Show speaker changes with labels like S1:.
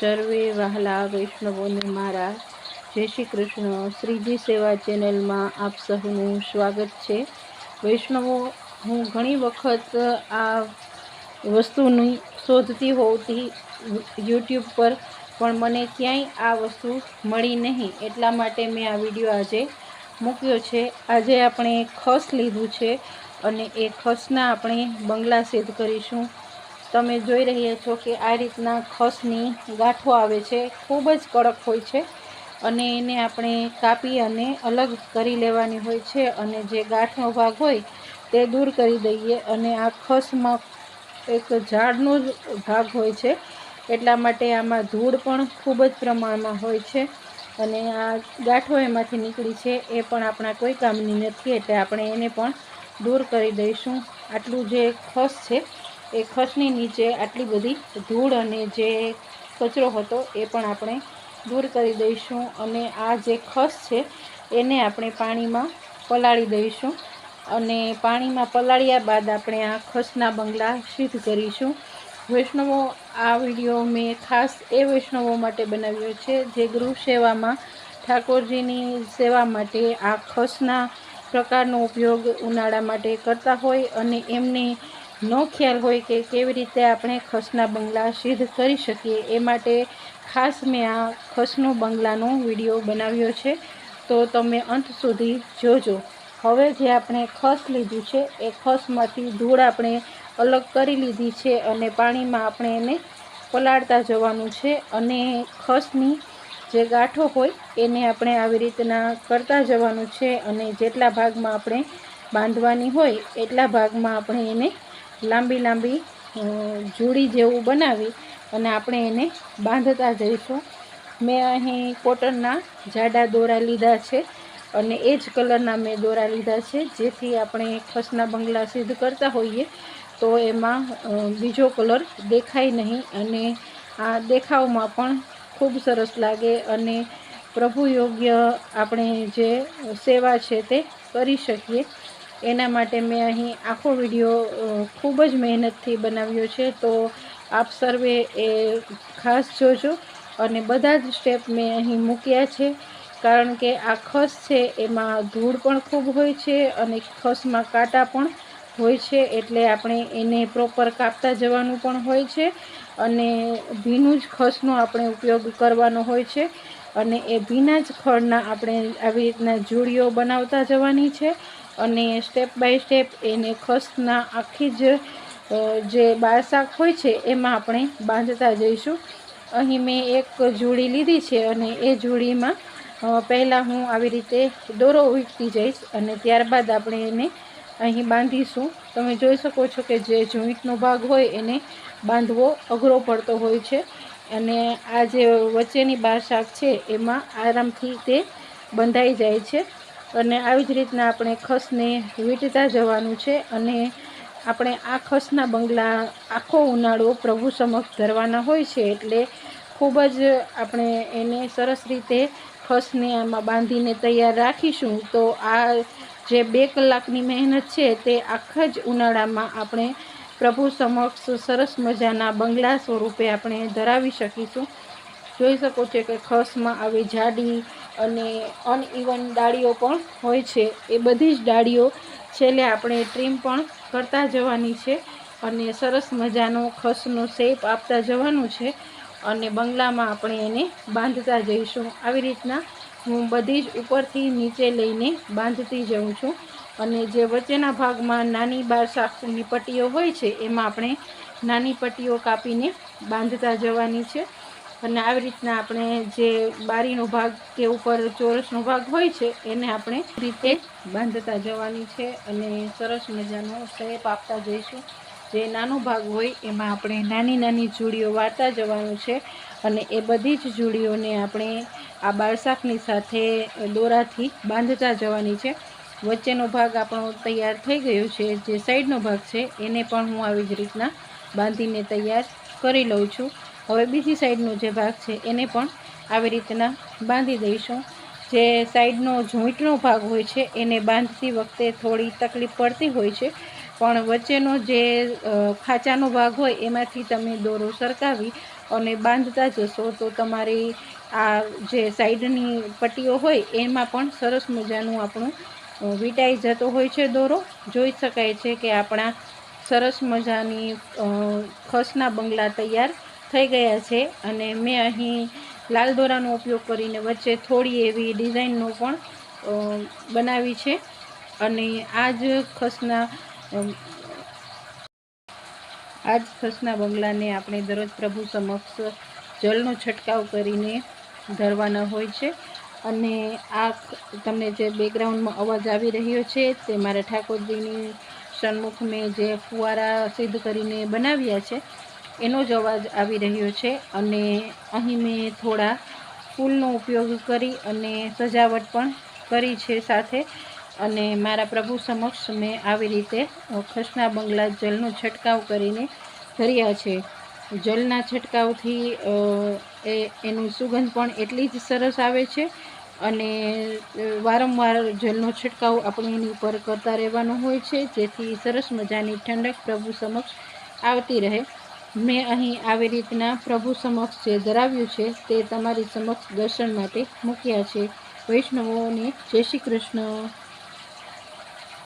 S1: સર્વે વહાલા વૈષ્ણવોને મારા જય શ્રી કૃષ્ણ. શ્રીજી સેવા ચેનલમાં આપ સહુનું સ્વાગત છે. વૈષ્ણવો, હું ઘણી વખત આ વસ્તુની શોધતી હોતી યુટ્યુબ પર, પણ મને ક્યાંય આ વસ્તુ મળી નહીં. એટલા માટે મેં આ વીડિયો આજે મૂક્યો છે. આજે આપણે ખસ લીધું છે અને એ ખસના આપણે બંગલા સેદ કરીશું. તમે જોઈ રહ્યા છો કે આ રીતના ખસની ગાંઠો આવે છે. ખૂબ જ કડક હોય છે અને એને આપણે કાપી અને અલગ કરી લેવાની હોય છે અને જે ગાંઠનો ભાગ હોય તે દૂર કરી દઈએ અને આ ખસમાં એક ઝાડનો જ ભાગ હોય છે. એટલા માટે આમાં ધૂળ પણ ખૂબ જ પ્રમાણમાં હોય છે અને આ ગાંઠો એમાંથી નીકળી છે એ પણ આપણા કોઈ કામની નથી એટલે આપણે એને પણ દૂર કરી દઈશું. આટલું જે ખસ છે એ ખસની નીચે આટલી બધી ધૂળ અને જે કચરો હતો એ પણ આપણે દૂર કરી દઈશું અને આ જે ખસ છે, એને આપણે પાણીમાં પલાળી દઈશું અને પાણીમાં પલાળ્યા બાદ આપણે આ ખસના બંગલા સિદ્ધ કરીશું. વૈષ્ણવો, આ વીડિયો મેં ખાસ એ વૈષ્ણવો માટે બનાવ્યો છે, જે ગૃહ સેવામાં, ઠાકોરજીની સેવા માટે આ ખસના પ્રકારનો ઉપયોગ ઉનાળા માટે કરતા હોય અને એમને ન ખ્યાલ હોય કે કેવી રીતે આપણે ખસના બંગલા સિદ્ધ કરી શકીએ, એ માટે ખાસ મેં આ ખસનો બંગલાનો વીડિયો બનાવ્યો છે. તો તમે અંત સુધી જોજો. હવે જે આપણે ખસ લીધું છે, એ ખસમાંથી ધૂળ આપણે અલગ કરી લીધી છે અને પાણીમાં આપણે એને પલાળતા જવાનું છે અને ખસની જે ગાંઠો હોય, એને આપણે આવી રીતના કરતા જવાનું છે અને જેટલા ભાગમાં આપણે બાંધવાની હોય, એટલા ભાગમાં આપણે એને લાંબી લાંબી જોડી જેવું બનાવી અને આપણે એને બાંધતા જઈશું. મેં અહીં કોટનના જાડા દોરા લીધા છે અને એ જ કલરના મેં દોરા લીધા છે. જેથી આપણે ખસના બંગલા સિદ્ધ કરતા હોઈએ તો એમાં બીજો કલર દેખાય નહીં અને આ દેખાવમાં પણ ખૂબ સરસ લાગે અને પ્રભુ યોગ્ય આપણે જે સેવા છે તે કરી શકીએ. એના માટે મેં અહીં આખો વીડિયો ખૂબ જ મહેનતથી બનાવ્યો છે. તો આપ સર્વે એ ખાસ જોજો અને બધા જ સ્ટેપ મેં અહીં મૂક્યા છે. કારણ કે આ ખસ છે, એમાં ધૂળ પણ ખૂબ હોય છે અને ખસમાં કાંટા પણ હોય છે, એટલે આપણે એને પ્રોપર કાપતા જવાનું પણ હોય છે અને ભીનું જ ખસનો આપણે ઉપયોગ કરવાનો હોય છે અને એ ભીના જ ખડના આપણે આવી રીતના જોડીઓ બનાવતા જવાની છે. અને સ્ટેપ બાય સ્ટેપ એને ખસના આખી જ જે બારશાક હોય છે, એમાં આપણે બાંધતા જઈશું. અહીં મેં એક જોડી લીધી છે અને એ જોડીમાં પહેલાં હું આવી રીતે દોરો ઉઠતી જઈશ અને ત્યારબાદ આપણે એને અહીં બાંધીશું. તમે જોઈ શકો છો કે જે જોઈન્ટનો ભાગ હોય એને બાંધવો અઘરો પડતો હોય છે અને આ જે વચ્ચેની બાર શાક છે એમાં આરામથી તે બંધાઈ જાય છે. અને આવી જ રીતના આપણે ખસને વીંટતા જવાનું છે અને આપણે આ ખસના બંગલા આખો ઉનાળો પ્રભુ સમક્ષ ધરવાના હોય છે એટલે ખૂબ જ આપણે એને સરસ રીતે ખસને આમાં બાંધીને તૈયાર રાખીશું. તો આ જે બે કલાકની મહેનત છે તે આખા જ ઉનાળામાં આપણે પ્રભુ સમક્ષ સરસ મજાના બંગલા સ્વરૂપે આપણે ધરાવી શકીશું. જોઈ શકો છો કે ખસમાં આવી જાડી અને અનઇવન ડાળીઓ પણ હોય છે. એ બધી જ ડાળીઓ છેલ્લે આપણે ટ્રીમ પણ કરતા જવાની છે અને સરસ મજાનો ખસનો શેપ આપતા જવાનું છે અને બંગલામાં આપણે એને બાંધતા જઈશું. આવી રીતના હું બધી જ ઉપરથી નીચે લઈને બાંધતી જઉં છું અને જે વચ્ચેના ભાગમાં નાની બાર સાફની પટ્ટીઓ હોય છે, એમાં આપણે નાની પટ્ટીઓ કાપીને બાંધતા જવાની છે. અને આવી રીતના આપણે જે બારીનો ભાગ કે ઉપર ચોરસનો ભાગ હોય છે, એને આપણે રીતે બાંધતા જવાની છે અને સરસ મજાનો શેપ આપતા જઈશું. જે નાનો ભાગ હોય, એમાં આપણે નાની નાની જોડીઓ વાળતા જવાનું છે અને એ બધી જ જોડીઓને આપણે આ બારસાકની સાથે દોરાથી બાંધતા જવાની છે. વચ્ચેનો ભાગ આપણો તૈયાર થઈ ગયો છે, જે સાઈડનો ભાગ છે, એને પણ હું આવી જ રીતના બાંધીને તૈયાર કરી લઉં છું. હવે બીજી સાઈડનો જે ભાગ છે, એને પણ આવી રીતના બાંધી દઈશું. જે સાઈડનો જોઈન્ટનો ભાગ હોય છે, એને બાંધતી વખતે થોડી તકલીફ પડતી હોય છે. પણ વચ્ચેનો જે ખાંચાનો ભાગ હોય, એમાંથી તમે દોરો સરકાવી અને બાંધતા જશો, તો તમારી આ જે સાઈડની પટ્ટીઓ હોય, એમાં પણ સરસ મજાનું આપણું વીંટાઈ જતો હોય છે દોરો. જોઈ શકાય છે કે આપણા સરસ મજાની ખસના બંગલા તૈયાર થઈ ગયા છે અને મેં અહીં લાલ દોરાનો ઉપયોગ કરીને વચ્ચે થોડી એવી ડિઝાઇનનો પણ બનાવી છે. અને આ જ ખસના આજ ખસના બંગલાને આપણે દરરોજ પ્રભુ સમક્ષ જળનો છંટકાવ કરીને ધરવાના હોય છે. અને આ તમને જે બેકગ્રાઉન્ડમાં અવાજ આવી રહ્યો છે તે મારા ઠાકોરજીની સન્મુખ મેં જે ફુવારા સિદ્ધ કરીને બનાવ્યા છે એનો જ અવાજ આવી રહ્યો છે અને અહીં મેં થોડા ફૂલનો ઉપયોગ કરી અને સજાવટ પણ કરી છે સાથે અને મારા પ્રભુ સમક્ષ મેં આવી રીતે ખસના બંગલા જલનો છંટકાવ કરીને ધર્યા છે. જલના છંટકાવથી એ, એનું સુગંધ પણ એટલી જ સરસ આવે છે અને વારંવાર જલનો છંટકાવ આપણે એની ઉપર કરતા રહેવાનો હોય છે જેથી સરસ મજાની ઠંડક પ્રભુ સમક્ષ આવતી રહે. મેં અહીં આવી રીતના પ્રભુ સમક્ષ જે ધરાવ્યું છે તે તમારી સમક્ષ દર્શન માટે મૂક્યા છે. વૈષ્ણવોને જય શ્રી કૃષ્ણ.